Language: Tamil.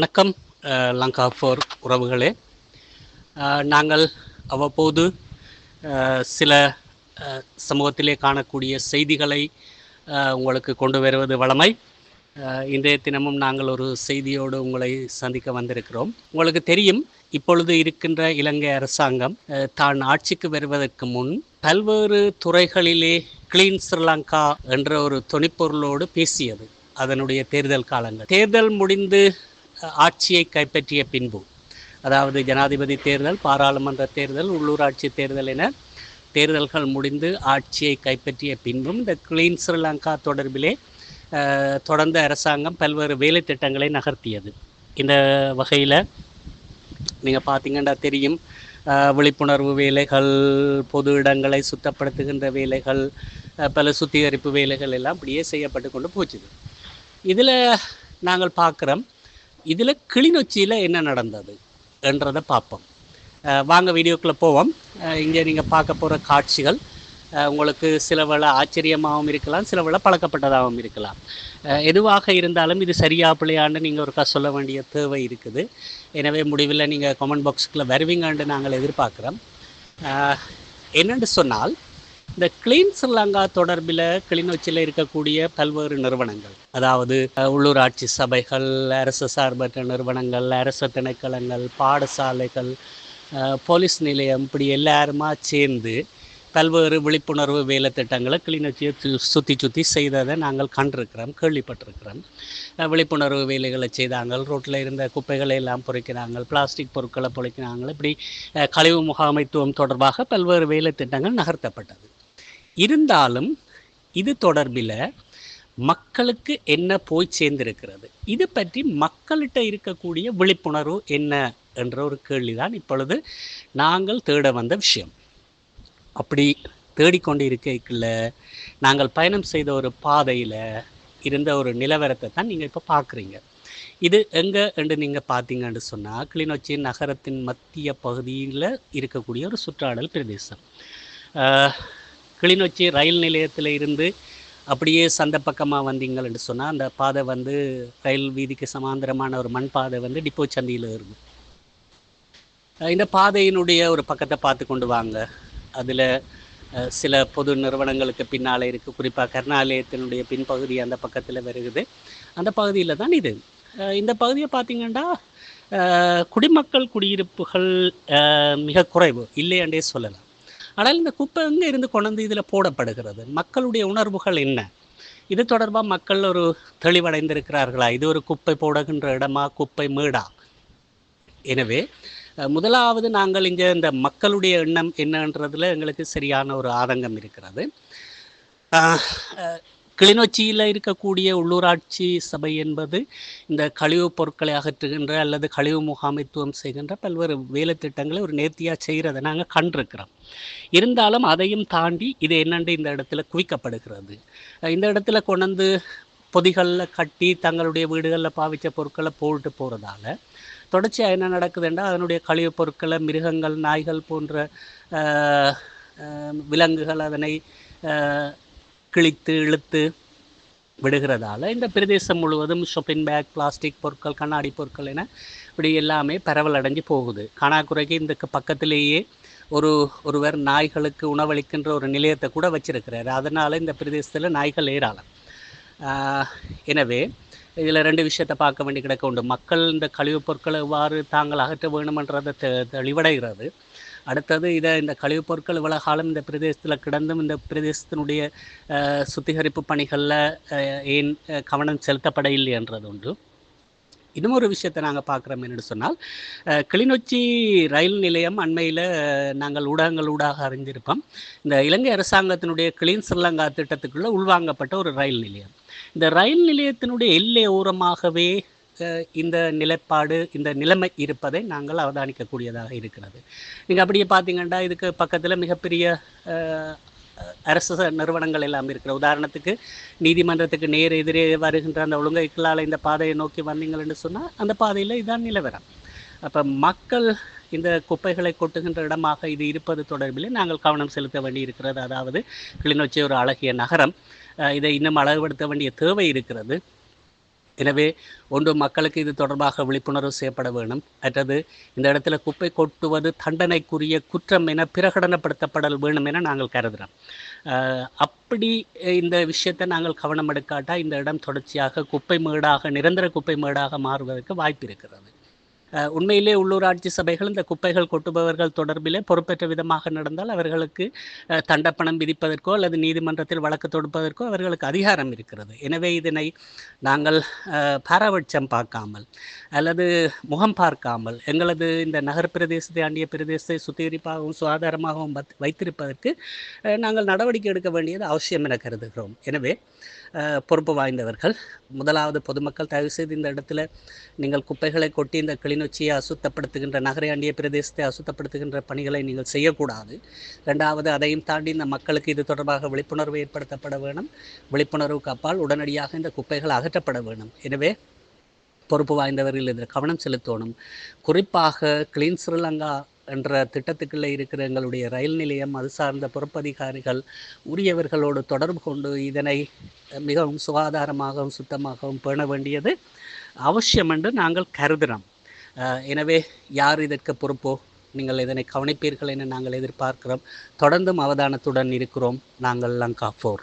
வணக்கம் லங்கா ஃபோர் உறவுகளே. நாங்கள் அவ்வப்போது சில சமூகத்திலே காணக்கூடிய செய்திகளை உங்களுக்கு கொண்டு வருவது வழமை. இன்றைய தினமும் நாங்கள் ஒரு செய்தியோடு உங்களை சந்திக்க வந்திருக்கிறோம். உங்களுக்கு தெரியும் இப்பொழுது இருக்கின்ற இலங்கை அரசாங்கம் தான் ஆட்சிக்கு வருவதற்கு முன் பல்வேறு துறைகளிலே கிளீன் ஸ்ரீலங்கா என்ற ஒரு தொனிப்பொருளோடு பேசியது. அதனுடைய தேர்தல் காலங்கள். தேர்தல் முடிந்து ஆட்சியை கைப்பற்றிய பின்பு அதாவது ஜனாதிபதி தேர்தல் பாராளுமன்ற தேர்தல் உள்ளூராட்சி தேர்தல் என தேர்தல்கள் முடிந்து ஆட்சியை கைப்பற்றிய பின்பும் இந்த கிளீன் ஸ்ரீலங்கா தொடர்பிலே தொடர்ந்த தொடர்ந்து அரசாங்கம் பல்வேறு வேலை திட்டங்களை நகர்த்தியது. இந்த வகையில் நீங்கள் பார்த்தீங்கன்னா தெரியும் விழிப்புணர்வு வேலைகள் பொது இடங்களை சுத்தப்படுத்துகின்ற வேலைகள் பல சுத்திகரிப்பு வேலைகள் எல்லாம் இப்படியே செய்யப்பட்டு கொண்டு போச்சுது. இதில் நாங்கள் பார்க்குறோம் இதில் கிளிநொச்சியில் என்ன நடந்தது என்றதை பார்ப்போம். வாங்க வீடியோக்குள்ளே போவோம். இங்கே நீங்கள் பார்க்க போகிற காட்சிகள் உங்களுக்கு சில வேளை ஆச்சரியமாகவும் இருக்கலாம் சில வேளை பழக்கப்பட்டதாகவும் இருக்கலாம். எதுவாக இருந்தாலும் இது சரியா பிள்ளையான்னு நீங்கள் ஒருக்கா சொல்ல வேண்டிய தேவை இருக்குது. எனவே முடிவில் நீங்கள் கமெண்ட் பாக்ஸுக்குள்ளே வருவீங்கன்னு நாங்கள் எதிர்பார்க்குறோம். என்னென்று சொன்னால் இந்த கிளீன் ஸ்ரீலங்கா தொடர்பில் கிளிநொச்சியில் இருக்கக்கூடிய பல்வேறு நிறுவனங்கள் அதாவது உள்ளூராட்சி சபைகள் அரசு சார்பற்ற நிறுவனங்கள் அரசு திணைக்களங்கள் பாடசாலைகள் போலீஸ் நிலையம் இப்படி எல்லாருமா சேர்ந்து பல்வேறு விழிப்புணர்வு வேலை திட்டங்களை கிளிநொச்சியை சு- சுற்றி சுற்றி செய்ததை நாங்கள் கண்டிருக்கிறோம் கேள்விப்பட்டிருக்கிறோம். விழிப்புணர்வு வேலைகளை செய்தாங்க ரோட்டில் இருந்த குப்பைகளை எல்லாம் பொறிக்கிறாங்க பிளாஸ்டிக் பொருட்களை பொறிக்கிறாங்க இப்படி கழிவு முகாமைத்துவம் தொடர்பாக பல்வேறு வேலை திட்டங்கள் நகர்த்தப்பட்டது. இருந்தாலும் இது தொடர்பில் மக்களுக்கு என்ன போய் சேர்ந்திருக்கிறது? இது பற்றி மக்கள்கிட்ட இருக்கக்கூடிய விழிப்புணர்வு என்ன? என்ற ஒரு கேள்விதான் இப்பொழுது நாங்கள் தேட வந்த விஷயம். அப்படி தேடிக்கொண்டு இருக்கைக்குள்ள நாங்கள் பயணம் செய்த ஒரு பாதையில் இருந்த ஒரு நிலவரத்தை தான் நீங்கள் இப்போ பார்க்குறீங்க. இது எங்கே என்று நீங்கள் பார்த்தீங்கன்னு சொன்னால் கிளிநொச்சி நகரத்தின் மத்திய பகுதியில் இருக்கக்கூடிய ஒரு சுற்றாடல் பிரதேசம். கிளிநொச்சி ரயில் நிலையத்தில் இருந்து அப்படியே சந்த பக்கமாக வந்தீங்கன்னு சொன்னால் அந்த பாதை வந்து ரயில் வீதிக்கு சமாந்தரமான ஒரு மண் பாதை வந்து டிப்போ சந்தியில் இருக்கும் இந்த பாதையினுடைய ஒரு பக்கத்தை பார்த்து கொண்டு வாங்க. அதில் சில பொது நிறுவனங்களுக்கு பின்னால் இருக்குது குறிப்பாக கருணாலயத்தினுடைய பின்பகுதி அந்த பக்கத்தில் வருகுது. அந்த பகுதியில் தான் இது. இந்த பகுதியை பார்த்தீங்கன்னா குடிமக்கள் குடியிருப்புகள் மிக குறைவு. இல்லையாண்டே சொல்லலாம். ஆனால் இந்த குப்பை எங்கே இருந்து கொண்டு இதில் போடப்படுகிறது? மக்களுடைய உணர்வுகள் என்ன? இது தொடர்பாக மக்கள் ஒரு தெளிவடைந்திருக்கிறார்களா? இது ஒரு குப்பை போடுகின்ற இடமா? குப்பை மேடா? எனவே முதலாவது நாங்கள் இங்கே இந்த மக்களுடைய எண்ணம் என்னன்றதுல எங்களுக்கு சரியான ஒரு ஆதங்கம் இருக்கிறது. கிளிநொச்சியில் இருக்கக்கூடிய உள்ளூராட்சி சபை என்பது இந்த கழிவுப் பொருட்களை அகற்றுகின்ற அல்லது கழிவு முகாமைத்துவம் செய்கின்ற பல்வேறு வேலை திட்டங்களை ஒரு நேர்த்தியாக செய்கிறத நாங்கள் கண்டிருக்கிறோம். இருந்தாலும் அதையும் தாண்டி இது என்னென்று இந்த இடத்துல குவிக்கப்படுகிறது. இந்த இடத்துல கொண்டு பொதிகளில் கட்டி தங்களுடைய வீடுகளில் பாவித்த பொருட்களை போட்டு போகிறதால தொடர்ச்சியாக என்ன நடக்குதுன்னா அதனுடைய கழிவுப் பொருட்களை மிருகங்கள் நாய்கள் போன்ற விலங்குகள் அதனை கிழித்து இழுத்து விடுகிறதால இந்த பிரதேசம் முழுவதும் ஷொப்பிங் பேக் பிளாஸ்டிக் பொருட்கள் கண்ணாடி பொருட்கள் என இப்படி எல்லாமே பரவல் அடைஞ்சு போகுது. காணாக்குறைக்கு இந்த பக்கத்திலேயே ஒரு ஒருவர் நாய்களுக்கு உணவளிக்கின்ற ஒரு நிலையத்தை கூட வச்சிருக்கிறார். அதனால் இந்த பிரதேசத்தில் நாய்கள் ஏராளம். எனவே இதில் ரெண்டு விஷயத்தை பார்க்க வேண்டி கிடக்க உண்டு. மக்கள் இந்த கழிவுப் பொருட்களை எவ்வாறு தாங்கள் அகற்ற வேணுமென்றதை தெ தெளிவடைகிறது. அடுத்தது இதை இந்த கழிவுப் பொருட்கள் இவ்வளோ காலம் இந்த பிரதேசத்தில் கிடந்தும் இந்த பிரதேசத்தினுடைய சுத்திகரிப்பு பணிகளில் ஏன் கவனம் செலுத்தப்பட இல்லை என்றது உண்டு. இன்னும் ஒரு விஷயத்தை நாங்கள் பார்க்குறோம் என்று சொன்னால் கிளிநொச்சி ரயில் நிலையம் அண்மையில் நாங்கள் ஊடகங்கள் ஊடாக அறிஞ்சிருப்போம் இந்த இலங்கை அரசாங்கத்தினுடைய கிளீன் ஸ்ரீலங்கா திட்டத்துக்குள்ளே உள்வாங்கப்பட்ட ஒரு ரயில் நிலையம். இந்த ரயில் நிலையத்தினுடைய எல்லை ஓரமாகவே இந்த நிலைப்பாடு இந்த நிலைமை இருப்பதை நாங்கள் அவதானிக்கக்கூடியதாக இருக்கிறது. நீங்கள் அப்படியே பார்த்தீங்கன்னா இதுக்கு பக்கத்தில் மிகப்பெரிய அரசு நிறுவனங்கள் எல்லாம் இருக்கிற உதாரணத்துக்கு நீதிமன்றத்துக்கு நேர் எதிரே வருகின்ற அந்த ஒழுங்கைகளால் இந்த பாதையை நோக்கி வந்தீங்கள்னு சொன்னால் அந்த பாதையில் இதான் நிலவரம். அப்போ மக்கள் இந்த குப்பைகளை கொட்டுகின்ற இடமாக இது இருப்பது தொடர்பில் நாங்கள் கவனம் செலுத்த வேண்டி இருக்கிறது அதாவது கிளிநொச்சி ஒரு அழகிய நகரம். இதை இன்னும் அழகுபடுத்த வேண்டிய தேவை இருக்கிறது. எனவே ஒன்று மக்களுக்கு இது தொடர்பாக விழிப்புணர்வு செய்யப்பட வேணும் மற்றது இந்த இடத்துல குப்பை கொட்டுவது தண்டனைக்குரிய குற்றம் என பிரகடனப்படுத்தப்படல் வேணும் என நாங்கள் கருதுகிறோம். அப்படி இந்த விஷயத்தை நாங்கள் கவனம் எடுக்காட்டால் இந்த இடம் தொடர்ச்சியாக குப்பை மேடாக நிரந்தர குப்பை மேடாக மாறுவதற்கு வாய்ப்பு இருக்கிறது. உண்மையிலே உள்ளூராட்சி சபைகள் இந்த குப்பைகள் கொட்டுபவர்கள் தொடர்பிலே பொறுப்பேற்ற விதமாக நடந்தால் அவர்களுக்கு தண்டப்பணம் விதிப்பதற்கோ அல்லது நீதிமன்றத்தில் வழக்கு தொடுப்பதற்கோ அவர்களுக்கு அதிகாரம் இருக்கிறது. எனவே இதனை நாங்கள் பாரபட்சம் பார்க்காமல் அல்லது முகம் பார்க்காமல் எங்களது இந்த நகர் பிரதேசத்தை ஆண்டிய பிரதேசத்தை சுத்திகரிப்பாகவும் சுகாதாரமாகவும் வத்- வைத்திருப்பதற்கு நாங்கள் நடவடிக்கை எடுக்க வேண்டியது அவசியம் என கருதுகிறோம். எனவே பொறுப்பு வாய்ந்தவர்கள். முதலாவது பொதுமக்கள் தயவு செய்து இந்த இடத்துல நீங்கள் குப்பைகளை கொட்டி இந்த கிளிநொச்சியை அசுத்தப்படுத்துகின்ற நகரையாண்டிய பிரதேசத்தை அசுத்தப்படுத்துகின்ற பணிகளை நீங்கள் செய்யக்கூடாது. ரெண்டாவது அதையும் தாண்டி இந்த மக்களுக்கு இது தொடர்பாக விழிப்புணர்வு ஏற்படுத்தப்பட வேணும். விழிப்புணர்வுக்கு அப்பால் உடனடியாக இந்த குப்பைகள் அகற்றப்பட வேணும். எனவே பொறுப்பு வாய்ந்தவர்கள் இதில் கவனம் செலுத்தணும். குறிப்பாக கிளீன் ஸ்ரீலங்கா என்ற திட்டத்துக்குள்ளே இருக்கிற எங்களுடைய ரயில் நிலையம் அது சார்ந்த பொறுப்பதிகாரிகள் உரியவர்களோடு தொடர்பு கொண்டு இதனை மிகவும் சுகாதாரமாகவும் சுத்தமாகவும் பேண வேண்டியது அவசியம் என்று நாங்கள் கருதுகிறோம் எனவே யார் இதற்கு பொறுப்போ நீங்கள் இதனை கவனிப்பீர்கள் என நாங்கள் எதிர்பார்க்கிறோம். தொடர்ந்தும் அவதானத்துடன் இருக்கிறோம். நாங்கள் லங்கா ஃபோர்.